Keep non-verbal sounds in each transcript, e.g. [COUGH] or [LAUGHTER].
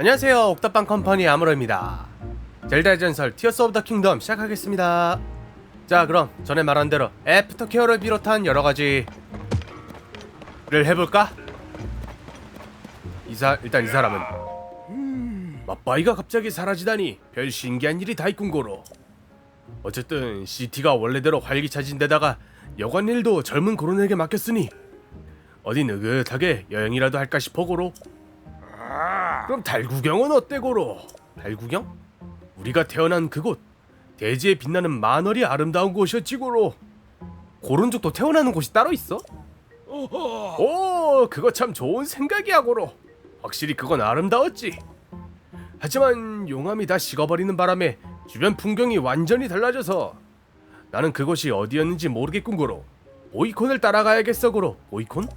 안녕하세요. 옥탑방 컴퍼니 아무로입니다. 젤다의 전설 티어스 오브 더 킹덤 시작하겠습니다. 자 그럼 전에 말한 대로 애프터케어를 비롯한 여러가지를 해볼까? 이사 일단 이 사람은 맞바이가 갑자기 사라지다니 별 신기한 일이 다 있군 고로. 어쨌든 CT가 원래대로 활기차진 데다가 여관 일도 젊은 고론에게 맡겼으니 어디 느긋하게 여행이라도 할까 싶어 고로 그럼 달 구경은 어때 고로? 달 구경? 우리가 태어난 그곳 대지에 빛나는 만월이 아름다운 곳이었지 고로. 고른족도 태어나는 곳이 따로 있어? 오, 그거 참 좋은 생각이야 고로. 확실히 그건 아름다웠지. 하지만 용암이 다 식어버리는 바람에 주변 풍경이 완전히 달라져서 나는 그곳이 어디였는지 모르겠군 고로. 오이콘을 따라가야겠어 고로. 오이콘?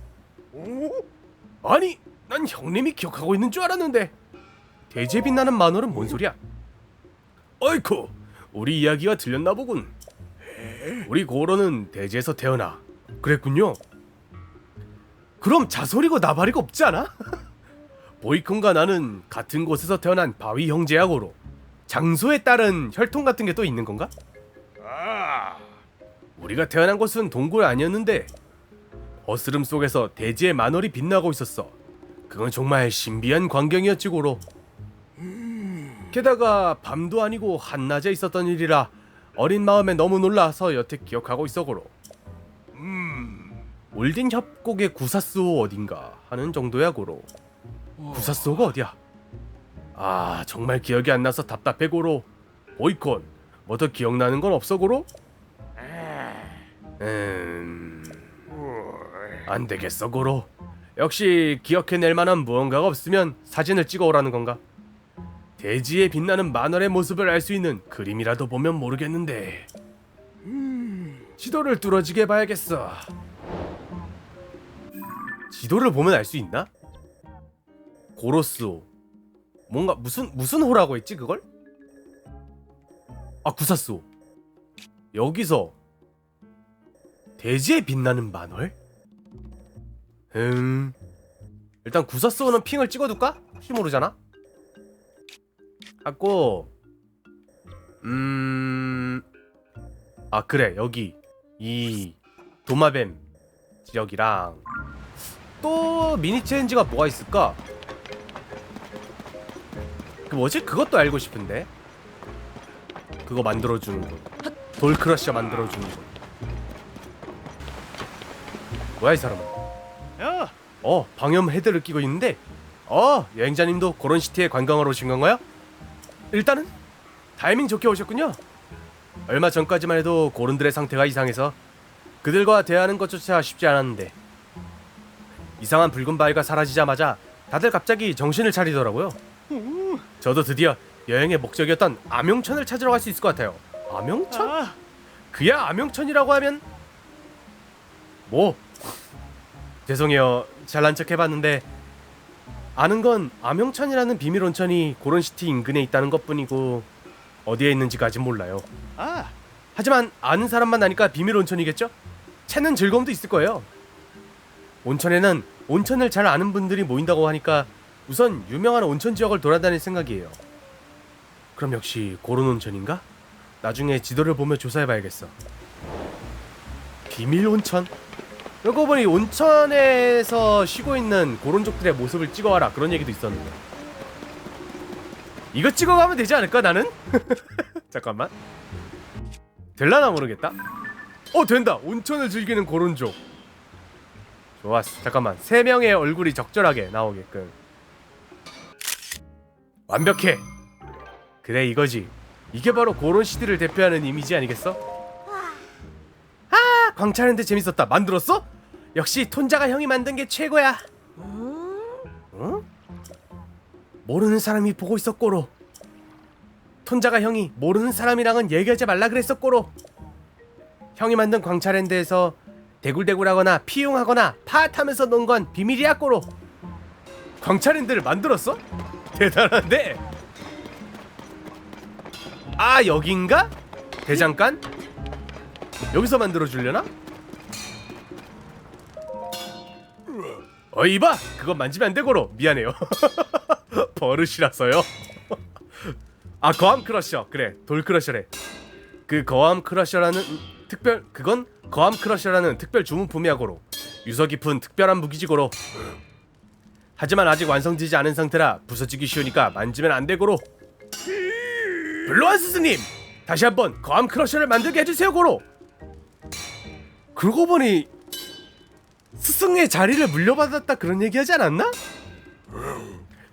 아니, 난 형님이 기억하고 있는 줄 알았는데 대지에 빛나는 만월은 뭔 소리야? 어이쿠, 우리 이야기가 들렸나 보군. 우리 고로는 대지에서 태어나 그랬군요. 그럼 자소리고 나발이고 없지 않아? [LAUGHS] 보이콘과 나는 같은 곳에서 태어난 바위 형제야 고로. 장소에 따른 혈통 같은 게 또 있는 건가? 우리가 태어난 곳은 동굴 아니었는데 어스름 속에서 대지의 만월이 빛나고 있었어. 그건 정말 신비한 광경이었지 고로. 게다가 밤도 아니고 한낮에 있었던 일이라 어린 마음에 너무 놀라서 여태 기억하고 있어 고로. 음, 올딘 협곡의 구사스호 어딘가 하는 정도야 고로. 구사스호가 어디야? 아 정말 기억이 안 나서 답답해 고로. 보이콘 뭐 더 기억나는 건 없어 고로? 음, 안 되겠어 고로. 역시 기억해낼 만한 무언가가 없으면 사진을 찍어오라는 건가? 대지에 빛나는 만월의 모습을 알 수 있는 그림이라도 보면 모르겠는데. 지도를 뚫어지게 봐야겠어. 지도를 보면 알 수 있나? 고로스호. 뭔가 무슨 무슨 호라고 했지 그걸? 아 구사스호. 여기서 대지에 빛나는 만월? 음. 일단 구사스호는 핑을 찍어둘까? 혹시 모르잖아. 하고 음. 아 그래 여기 이 도마뱀 지역이랑 또 미니 챌린지가 뭐가 있을까? 그 뭐지? 그것도 알고 싶은데. 그거 만들어주는 거. 돌크러셔 만들어주는 거. 뭐야 이 사람은? 야, 어 방염 헤드를 끼고 있는데 어 여행자님도 그런 시티에 관광하러 오신 건가요? 일단은 타이밍 좋게 오셨군요 얼마 전까지만 해도 고른들의 상태가 이상해서 그들과 대하는 것조차 쉽지 않았는데 이상한 붉은 바위가 사라지자마자 다들 갑자기 정신을 차리더라고요 저도 드디어 여행의 목적이었던 암용천을 찾으러 갈 수 있을 것 같아요 암용천? 아, 그야 암용천이라고 하면 뭐 죄송해요 잘난 척 해봤는데 아는 건 암용천이라는 비밀 온천이 고른시티 인근에 있다는 것뿐이고 어디에 있는지가 아직 몰라요 아, 하지만 아는 사람만 아니까 비밀 온천이겠죠? 찾는 즐거움도 있을 거예요 온천에는 온천을 잘 아는 분들이 모인다고 하니까 우선 유명한 온천 지역을 돌아다닐 생각이에요 그럼 역시 고른 온천인가? 나중에 지도를 보며 조사해봐야겠어 비밀 온천? 그러고 보니 온천에서 쉬고 있는 고론족들의 모습을 찍어와라. 그런 얘기도 있었는데. 이거 찍어가면 되지 않을까 나는? [LAUGHS] 잠깐만. 될라나 모르겠다. 어 된다. 온천을 즐기는 고론족. 좋았어. 잠깐만. 세 명의 얼굴이 적절하게 나오게끔. 완벽해. 그래 이거지. 이게 바로 고론시티를 대표하는 이미지 아니겠어? 아 광차는데 재밌었다 만들었어? 역시 톤자가 형이 만든 게 최고야 어? 모르는 사람이 보고 있었고로 톤자가 형이 모르는 사람이랑은 얘기하지 말라 그랬었고로 형이 만든 광차랜드에서 대굴대굴하거나 피용하거나 파타면서 논 건 비밀이야 꼬로 광차랜드를 만들었어? 대단한데 아 여긴가? 대장간? 여기서 만들어 주려나? 어이 봐 그건 만지면 안 되고로 미안해요 [LAUGHS] 버릇이라서요. [LAUGHS] 아 거함 크러셔 그래 돌 크러셔래. 그 거함 크러셔라는 특별 그건 거함 크러셔라는 특별 주문품이야고로 유서 깊은 특별한 무기지고로. 하지만 아직 완성되지 않은 상태라 부서지기 쉬우니까 만지면 안 되고로. 블루한 스승님 다시 한번 거함 크러셔를 만들게 해주세요 고로. 그러고 보니 스승의 자리를 물려받았다 그런 얘기하지 않았나?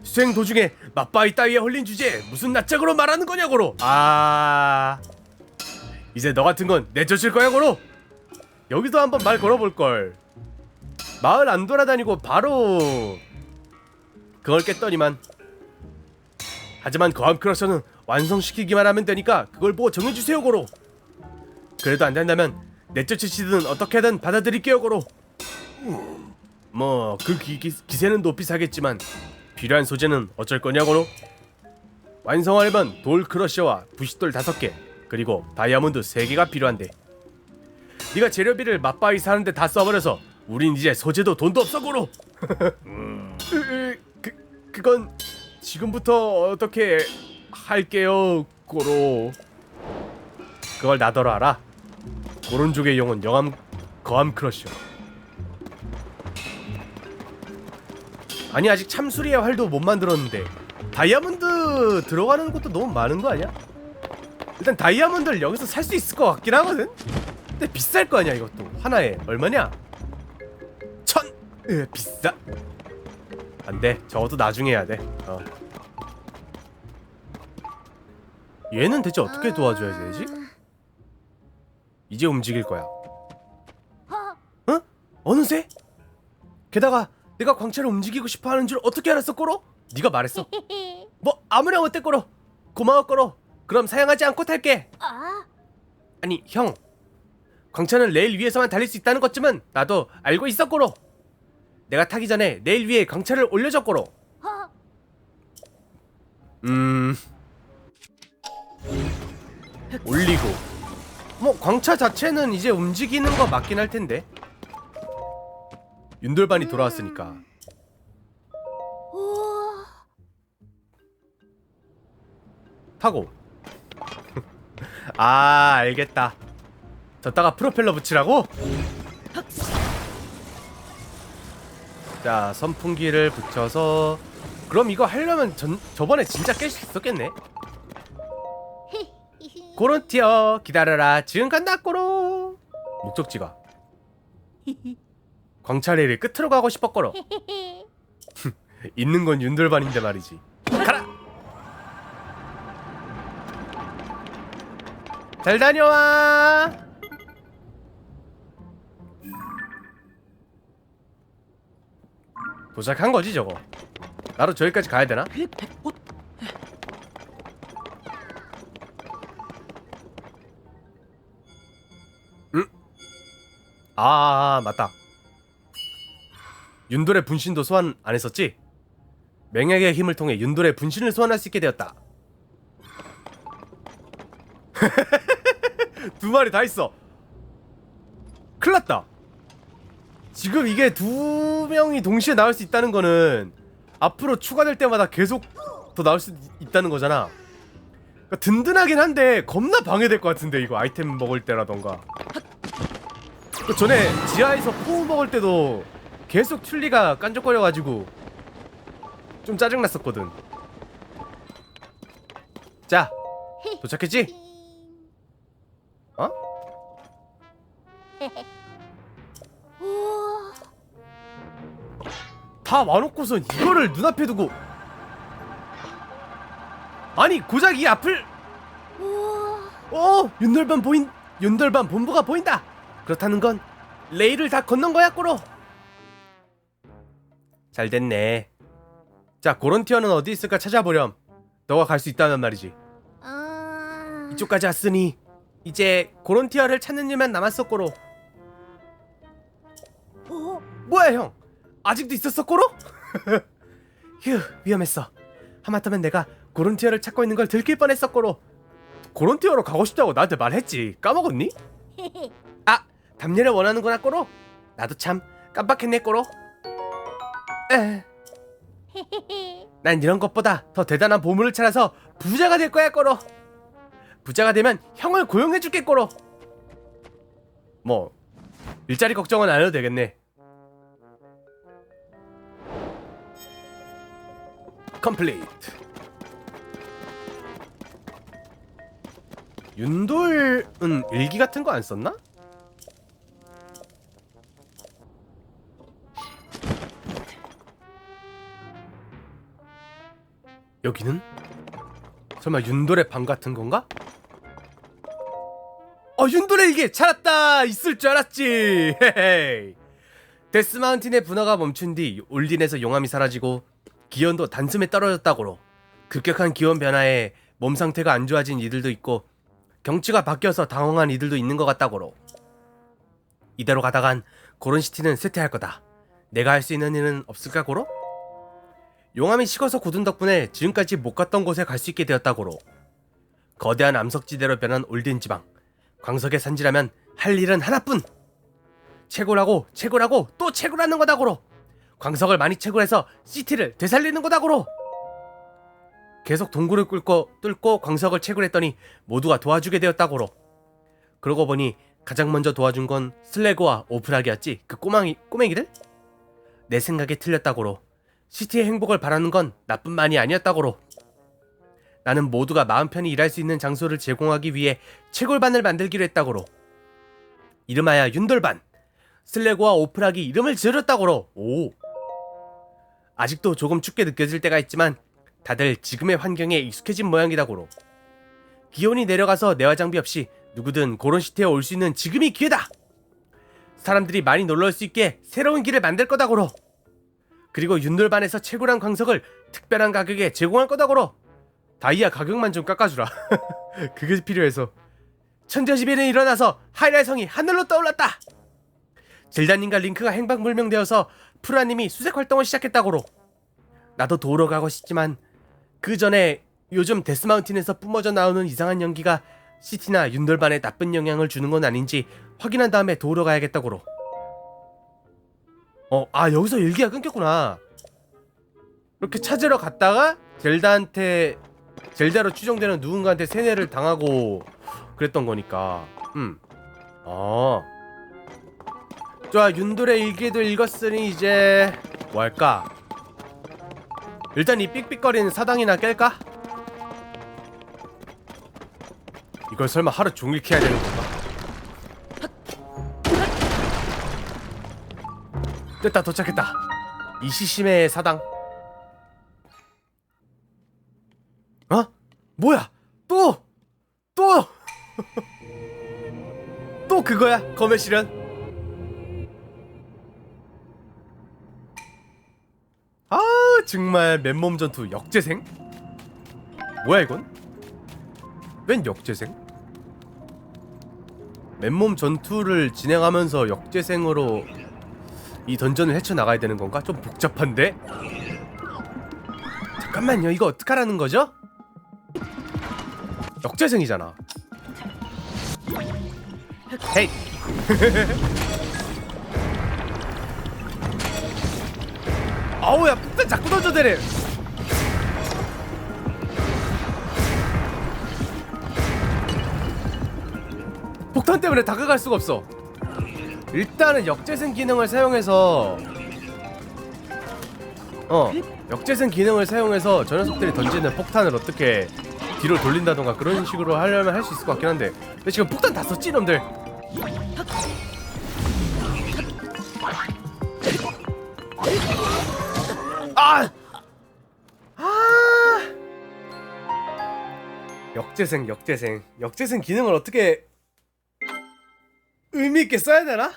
수행 도중에 맞바이 따위에 홀린 주제에 무슨 낯짝으로 말하는 거냐 고로. 아 이제 너 같은 건 내쫓을 거야 고로. 여기도 한번 말 걸어볼 걸. 마을 안 돌아다니고 바로 그걸 깼더니만. 하지만 거함 크러셔는 완성시키기만 하면 되니까 그걸 보고 정해주세요 고로. 그래도 안 된다면 내쫓으시든 어떻게든 받아들일게요 고로. 뭐 그 기세는 높이 사겠지만 필요한 소재는 어쩔 거냐고로? 완성하려면 돌 크러셔와 부싯돌 다섯 개 그리고 다이아몬드 세 개가 필요한데. 네가 재료비를 맞바위 사는데 다 써버려서 우린 이제 소재도 돈도 없어 고로. [LAUGHS] 그 그건 지금부터 어떻게 할게요 고로? 그걸 나더러 알아 고론족의 영혼 영암 거함 크러셔 아니 아직 참수리의 활도 못 만들었는데 다이아몬드 들어가는 것도 너무 많은 거 아니야? 일단 다이아몬드를 여기서 살 수 있을 것 같긴 하거든? 근데 비쌀 거 아니야 이것도 하나에 얼마냐? 천! 으 비싸 안돼 저것도 나중에 해야 돼 어. 얘는 대체 어떻게 도와줘야 되지? 이제 움직일 거야. 어? 어느새? 게다가 내가 광채를 움직이고 싶어 하는 줄 어떻게 알았어 꼬로? 네가 말했어. [LAUGHS] 뭐 아무렴 어때 꼬로? 고마워 꼬로. 그럼 사양하지 않고 탈게. 아, 아니 형. 광차는 레일 위에서만 달릴 수 있다는 것쯤은 나도 알고 있어 꼬로. 내가 타기 전에 레일 위에 광차를 올려줘 꼬로. 어, 음. 올리고 뭐 광차 자체는 이제 움직이는 거 맞긴 할 텐데. 윤돌반이 돌아왔으니까. 타고. [LAUGHS] 아 알겠다. 졌다가 프로펠러 붙이라고? 자 선풍기를 붙여서. 그럼 이거 하려면 전, 저번에 진짜 깰 수 있었겠네. 고론티어 기다려라. 지금 간다 꼬로. 목적지가. [LAUGHS] 광차레일 끝으로 가고 싶었거로. 히히히. [LAUGHS] 있는 건 윤돌반인데 말이지. 가라! 잘 다녀와. 도착한 거지 저거? 나도 저기까지 가야 되나? 아 맞다 윤돌의 분신도 소환 안 했었지? 맹약의 힘을 통해 윤돌의 분신을 소환할 수 있게 되었다. [LAUGHS] 두 마리 다 있어. 큰일 났다. 지금 이게 두 명이 동시에 나올 수 있다는 거는 앞으로 추가될 때마다 계속 더 나올 수 있다는 거잖아. 그러니까 든든하긴 한데 겁나 방해될 것 같은데 이거 아이템 먹을 때라던가. 그 전에 지하에서 포우 먹을 때도 계속 튤리가 깐족거려가지고 좀 짜증났었거든. 자, 도착했지? 어? 다 와놓고선 이거를 눈앞에 두고 아니 고작 이 앞을 우와. 어 윤돌반 보인 윤돌반 본부가 보인다. 그렇다는 건 레일을 다 건넌 거야 꼬로. 잘 됐네. 자 고런티어는 어디 있을까 찾아보렴. 너가 갈 수 있다면 말이지. 아, 이쪽까지 왔으니 이제 고론티아를 찾는 일만 남았어 꼬로 어? 뭐야 형 아직도 있었어 꼬로? [LAUGHS] 휴 위험했어 하마터면 내가 고론티아를 찾고 있는 걸 들킬 뻔했어 꼬로 고론티아로 가고 싶다고 나한테 말했지 까먹었니? [LAUGHS] 아 담례를 원하는구나 꼬로? 나도 참 깜빡했네 꼬로. 에. [LAUGHS] 난 이런 것보다 더 대단한 보물을 찾아서 부자가 될 거야 꼬로. 부자가 되면 형을 고용해 줄게 꼬로. 뭐 일자리 걱정은 안 해도 되겠네. 컴플리트. 윤돌은 일기 같은 거 안 썼나? 여기는? 설마 윤돌의 방 같은 건가? 어 윤돌의 일기 찾았다! 있을 줄 알았지! 데스마운틴의 분화가 멈춘 뒤 올딘에서 용암이 사라지고 기온도 단숨에 떨어졌다고로 급격한 기온 변화에 몸 상태가 안 좋아진 이들도 있고 경치가 바뀌어서 당황한 이들도 있는 것 같다고로. 이대로 가다간 고른시티는 쇠퇴할 거다. 내가 할 수 있는 일은 없을까 고로? 용암이 식어서 굳은 덕분에 지금까지 못 갔던 곳에 갈 수 있게 되었다고로. 거대한 암석지대로 변한 올딘 지방. 광석의 산지라면 할 일은 하나뿐. 채굴하고 채굴하고 또 채굴하는 거다고로. 광석을 많이 채굴해서 시티를 되살리는 거다고로. 계속 동굴을 뚫고 뚫고 광석을 채굴했더니 모두가 도와주게 되었다고로. 그러고 보니 가장 먼저 도와준 건 슬래그와 오프락이었지 그 꼬맹이 꼬맹이들? 내 생각에 틀렸다고로 시티의 행복을 바라는 건 나뿐만이 아니었다고로. 나는 모두가 마음 편히 일할 수 있는 장소를 제공하기 위해 채굴반을 만들기로 했다고로. 이름하여 윤돌반 슬래그와 오프락이 이름을 지어줬다고로. 오. 아직도 조금 춥게 느껴질 때가 있지만 다들 지금의 환경에 익숙해진 모양이다고로. 기온이 내려가서 내화 장비 없이 누구든 고런시티에 올 수 있는 지금이 기회다. 사람들이 많이 놀러 올 수 있게 새로운 길을 만들 거다고로 그리고 윤돌반에서 채굴한 광석을 특별한 가격에 제공할 거다고로. 다이아 가격만 좀 깎아주라. [LAUGHS] 그게 필요해서. 천재지변이 일어나서 하이라성이 하늘로 떠올랐다. 젤다님과 링크가 행방불명되어서 프라님이 수색 활동을 시작했다고로. 나도 도우러 가고 싶지만 그 전에 요즘 데스마운틴에서 뿜어져 나오는 이상한 연기가 시티나 윤돌반에 나쁜 영향을 주는 건 아닌지 확인한 다음에 도우러 가야겠다고로 어, 아 여기서 일기가 끊겼구나. 이렇게 찾으러 갔다가 젤다한테 젤다로 추정되는 누군가한테 세뇌를 당하고 그랬던 거니까. 음. 아. 좋아, 윤돌의 일기도 읽었으니 이제 뭐 할까? 일단 이 삑삑거리는 사당이나 깰까? 이걸 설마 하루 종일 캐야 되는 건가? 됐다 도착했다 이시시메 사당 어? 뭐야 또! 또! [LAUGHS] 또 그거야 검의 실현 아 정말 맨몸 전투 역재생? 뭐야 이건? 웬 역재생? 맨몸 전투를 진행하면서 역재생으로 이 던전을 헤쳐나가야 되는 건가? 좀 복잡한데? 잠깐만요 이거 어떡하라는 거죠? 역재생이잖아 헤이 [LAUGHS] 아우야 폭탄 자꾸 던져대래 폭탄 때문에 다가갈 수가 없어 일단은 역재생 기능을 사용해서 어 역재생 기능을 사용해서 저 녀석들이 던지는 폭탄을 어떻게 뒤로 돌린다던가 그런 식으로 하려면 할 수 있을 것 같긴 한데 근데 지금 폭탄 다 썼지 놈들 아! 아! 역재생 역재생 역재생 기능을 어떻게 의미 있게 써야 되나?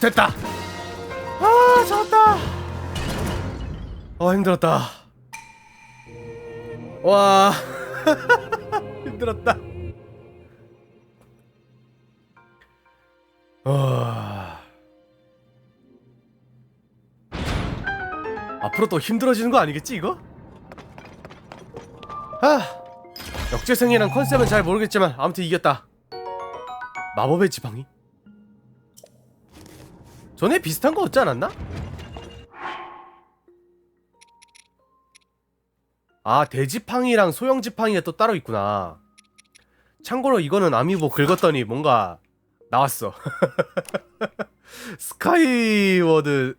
됐다. 아, 잡았다. 아, 힘들었다. 와, [LAUGHS] 힘들었다. 와. 앞으로 또 힘들어지는 거 아니겠지 이거? 아 역재생이란 컨셉은 잘 모르겠지만 아무튼 이겼다 마법의 지팡이? 전에 비슷한 거 없지 않았나? 아 대지팡이랑 소형지팡이가 또 따로 있구나 참고로 이거는 아미보 긁었더니 뭔가 나왔어 스카이워드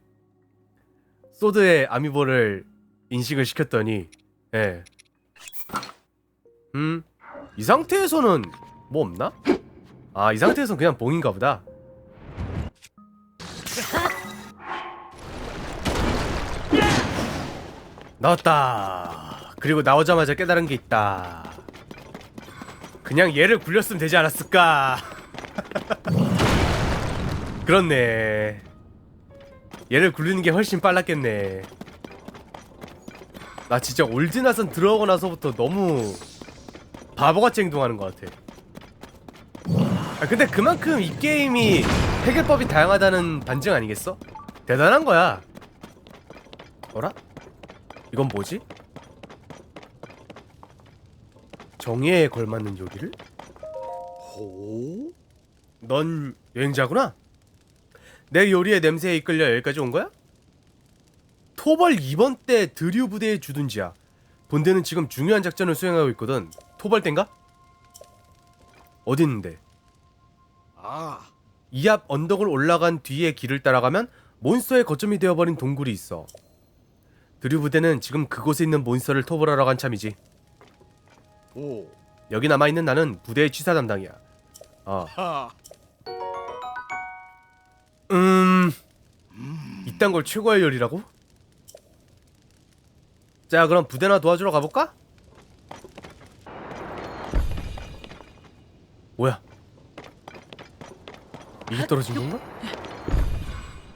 소드의 아미보를 인식을 시켰더니 예. 음. 이 상태에서는 뭐 없나? 아, 이 상태에서는 그냥 봉인가 보다. 나왔다. 그리고 나오자마자 깨달은 게 있다. 그냥 얘를 굴렸으면 되지 않았을까? [LAUGHS] 그렇네. 얘를 굴리는 게 훨씬 빨랐겠네. 나 진짜 올드나선 들어오고 나서부터 너무 바보같이 행동하는 것 같아. 아, 근데 그만큼 이 게임이 해결법이 다양하다는 반증 아니겠어? 대단한 거야. 어라? 이건 뭐지? 정의에 걸맞는 요리를? 호? 넌 여행자구나? 내 요리의 냄새에 이끌려 여기까지 온 거야? 토벌 2번 때 드류 부대에 주둔지야. 본대는 지금 중요한 작전을 수행하고 있거든. 토벌 땐가? 어디 있는데? 아, 이 앞 언덕을 올라간 뒤에 길을 따라가면 몬스터의 거점이 되어버린 동굴이 있어. 드류 부대는 지금 그곳에 있는 몬스터를 토벌하러 간 참이지. 오, 여기 남아있는 나는 부대의 취사 담당이야. 어. 하, 음... 이딴 걸 최고의 요리라고? 자 그럼 부대나 도와주러 가볼까? 뭐야 이게 떨어진 건가?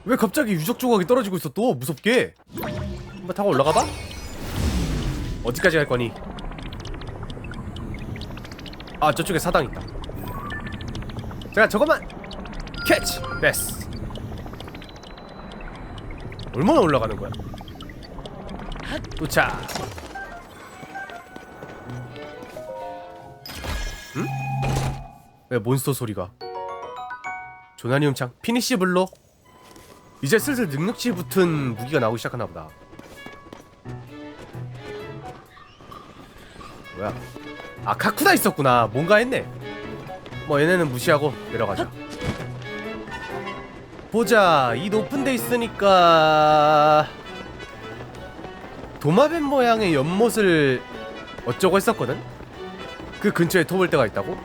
왜 갑자기 유적 조각이 떨어지고 있어 또 무섭게 한번 타고 올라가봐 어디까지 갈 거니? 아 저쪽에 사당 있다 자 저것만 캐치 됐어 얼마나 올라가는 거야? 도착. 응? 왜 몬스터 소리가? 조나니움 창 피니시 블록. 이제 슬슬 능력치 붙은 무기가 나오기 시작하나 보다. 뭐야? 아 카쿠나 있었구나. 뭔가 했네. 뭐 얘네는 무시하고 내려가자. 보자. 이 높은 데 있으니까. 도마뱀 모양의 연못을 어쩌고 했었거든? 그 근처에 토벌대가 있다고?